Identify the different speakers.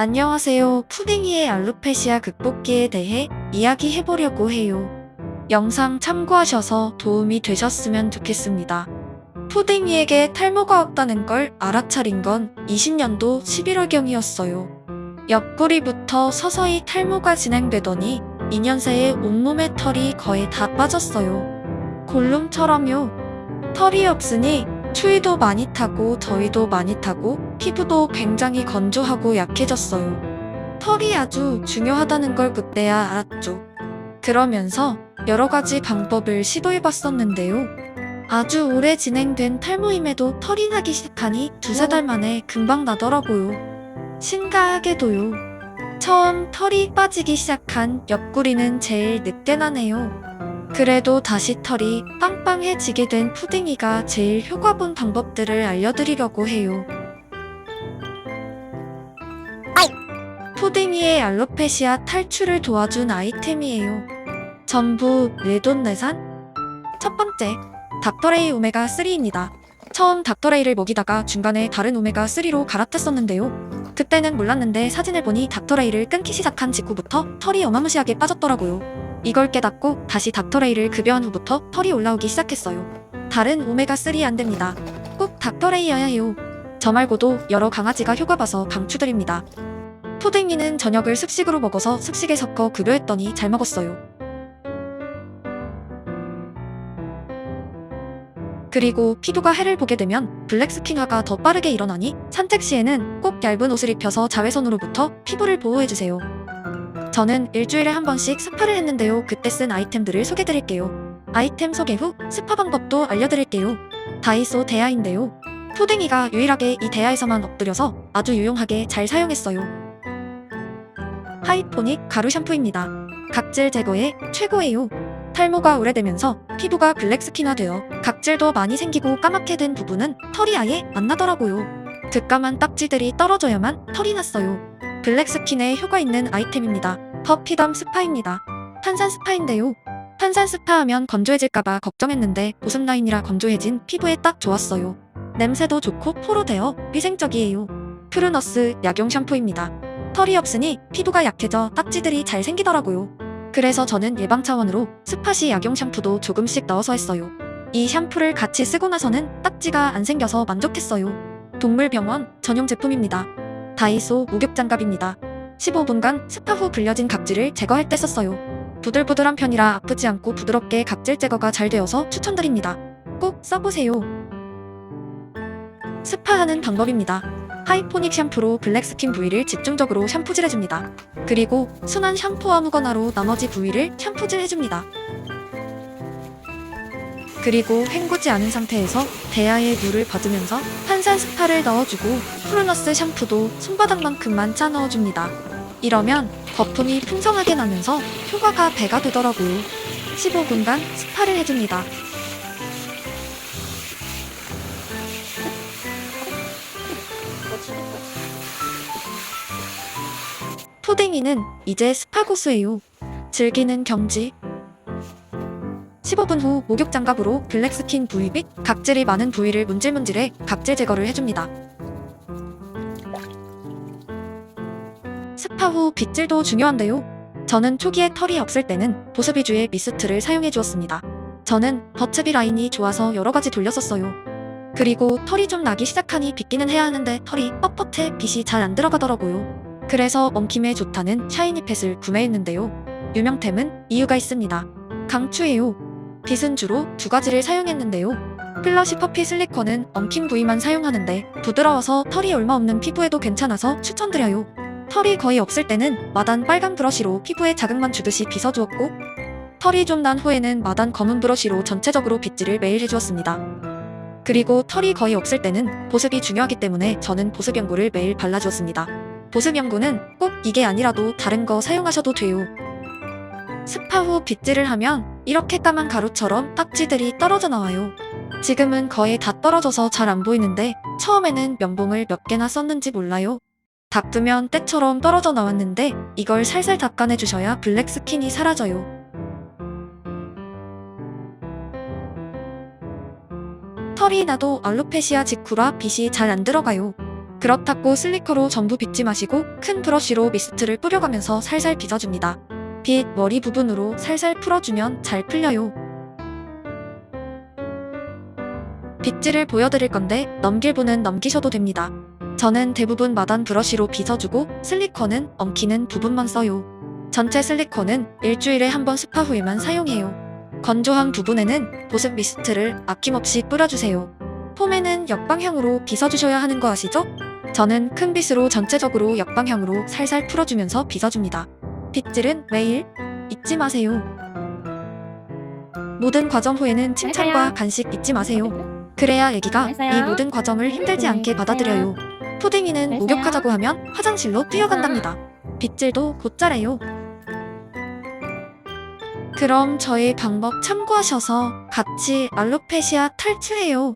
Speaker 1: 안녕하세요. 푸딩이의 알로페시아 극복기에 대해 이야기해보려고 해요. 영상 참고하셔서 도움이 되셨으면 좋겠습니다. 푸딩이에게 탈모가 없다는 걸 알아차린 건 20년도 11월경이었어요. 옆구리부터 서서히 탈모가 진행되더니 2년 새에 온몸에 털이 거의 다 빠졌어요. 골룸처럼요. 털이 없으니 추위도 많이 타고 더위도 많이 타고 피부도 굉장히 건조하고 약해졌어요. 털이 아주 중요하다는 걸 그때야 알았죠. 그러면서 여러 가지 방법을 시도해봤었는데요. 아주 오래 진행된 탈모임에도 털이 나기 시작하니 두세 달 만에 금방 나더라고요. 신기하게도요. 처음 털이 빠지기 시작한 옆구리는 제일 늦게 나네요. 그래도 다시 털이 빵빵해지게 된 푸딩이가 제일 효과본 방법들을 알려드리려고 해요. 푸딩이의 알로페시아 탈출을 도와준 아이템이에요. 전부 내돈내산? 첫 번째, 닥터레이 오메가3입니다. 처음 닥터레이를 먹이다가 중간에 다른 오메가3로 갈아탔었는데요. 그때는 몰랐는데 사진을 보니 닥터레이를 끊기 시작한 직후부터 털이 어마무시하게 빠졌더라고요. 이걸 깨닫고 다시 닥터레이를 급여한 후부터 털이 올라오기 시작했어요. 다른 오메가3 안 됩니다. 꼭 닥터레이여야 해요. 저 말고도 여러 강아지가 효과 봐서 강추드립니다. 푸딩이는 저녁을 습식으로 먹어서 습식에 섞어 급여했더니 잘 먹었어요. 그리고 피부가 해를 보게 되면 블랙스킨화가 더 빠르게 일어나니 산책 시에는 꼭 얇은 옷을 입혀서 자외선으로부터 피부를 보호해주세요. 저는 일주일에 한 번씩 스파를 했는데요. 그때 쓴 아이템들을 소개드릴게요. 아이템 소개 후 스파 방법도 알려드릴게요. 다이소 대야인데요. 푸딩이가 유일하게 이 대야에서만 엎드려서 아주 유용하게 잘 사용했어요. 하이포닉 가루 샴푸입니다. 각질 제거에 최고예요. 탈모가 오래되면서 피부가 블랙스킨화 되어 각질도 많이 생기고 까맣게 된 부분은 털이 아예 안 나더라고요. 득감한 딱지들이 떨어져야만 털이 났어요. 블랙스킨에 효과 있는 아이템입니다. 퍼피덤 스파입니다. 탄산 스파인데요. 탄산 스파하면 건조해질까봐 걱정했는데 보습 라인이라 건조해진 피부에 딱 좋았어요. 냄새도 좋고 포로 되어 위생적이에요. 푸르너스 약용 샴푸입니다. 털이 없으니 피부가 약해져 딱지들이 잘 생기더라고요. 그래서 저는 예방 차원으로 스팟이 약용 샴푸도 조금씩 넣어서 했어요. 이 샴푸를 같이 쓰고 나서는 딱지가 안 생겨서 만족했어요. 동물병원 전용 제품입니다. 다이소 목욕장갑입니다. 15분간 스파 후 불려진 각질을 제거할 때 썼어요. 부들부들한 편이라 아프지 않고 부드럽게 각질 제거가 잘 되어서 추천드립니다. 꼭 써보세요. 스파하는 방법입니다. 하이포닉 샴푸로 블랙 스킨 부위를 집중적으로 샴푸질 해줍니다. 그리고 순한 샴푸 아무거나로 나머지 부위를 샴푸질 해줍니다. 그리고 헹구지 않은 상태에서 대야에 물을 받으면서 탄산 스파를 넣어주고 프루너스 샴푸도 손바닥만큼만 짜 넣어줍니다. 이러면 거품이 풍성하게 나면서 효과가 배가 되더라고요. 15분간 스파를 해줍니다. 푸딩이는 이제 스파 고수예요. 즐기는 경지. 15분 후 목욕 장갑으로 블랙스킨 부위 및 각질이 많은 부위를 문질문질해 각질 제거를 해줍니다. 스파 후 빗질도 중요한데요. 저는 초기에 털이 없을 때는 보습 위주의 미스트를 사용해 주었습니다. 저는 버츠비 라인이 좋아서 여러 가지 돌렸었어요. 그리고 털이 좀 나기 시작하니 빗기는 해야 하는데 털이 뻣뻣해 빗이 잘 안 들어가더라고요. 그래서 엉킴에 좋다는 샤이니 펫을 구매했는데요. 유명템은 이유가 있습니다. 강추예요. 빗은 주로 두 가지를 사용했는데요. 플러시 퍼피 슬리커는 엉킨 부위만 사용하는데 부드러워서 털이 얼마 없는 피부에도 괜찮아서 추천드려요. 털이 거의 없을 때는 마단 빨간 브러쉬로 피부에 자극만 주듯이 빗어주었고 털이 좀 난 후에는 마단 검은 브러쉬로 전체적으로 빗질을 매일 해주었습니다. 그리고 털이 거의 없을 때는 보습이 중요하기 때문에 저는 보습 연고를 매일 발라주었습니다. 보습 연고는 꼭 이게 아니라도 다른 거 사용하셔도 돼요. 스파 후 빗질을 하면 이렇게 까만 가루처럼 딱지들이 떨어져 나와요. 지금은 거의 다 떨어져서 잘 안 보이는데 처음에는 면봉을 몇 개나 썼는지 몰라요. 닦으면 때처럼 떨어져 나왔는데 이걸 살살 닦아내 주셔야 블랙 스킨이 사라져요. 털이 나도 알로페시아 직후라 빗이 잘 안 들어가요. 그렇다고 슬리커로 전부 빗지 마시고 큰 브러쉬로 미스트를 뿌려가면서 살살 빗어줍니다. 빗 머리 부분으로 살살 풀어주면 잘 풀려요. 빗질을 보여드릴 건데 넘길 분은 넘기셔도 됩니다. 저는 대부분 마단 브러쉬로 빗어주고 슬리커는 엉키는 부분만 써요. 전체 슬리커는 일주일에 한 번 스파 후에만 사용해요. 건조한 부분에는 보습 미스트를 아낌없이 뿌려주세요. 폼에는 역방향으로 빗어주셔야 하는 거 아시죠? 저는 큰 빗으로 전체적으로 역방향으로 살살 풀어주면서 빗어줍니다. 빗질은 매일 잊지 마세요. 모든 과정 후에는 칭찬과. 간식 잊지 마세요. 그래야 애기가 이. 모든 과정을 힘들지
Speaker 2: 네,
Speaker 1: 않게 받아들여요. 푸딩이는. 목욕하자고 하면 화장실로 뛰어간답니다. 빗질도 곧잘해요. 그럼 저의 방법 참고하셔서 같이 알로페시아 탈출해요.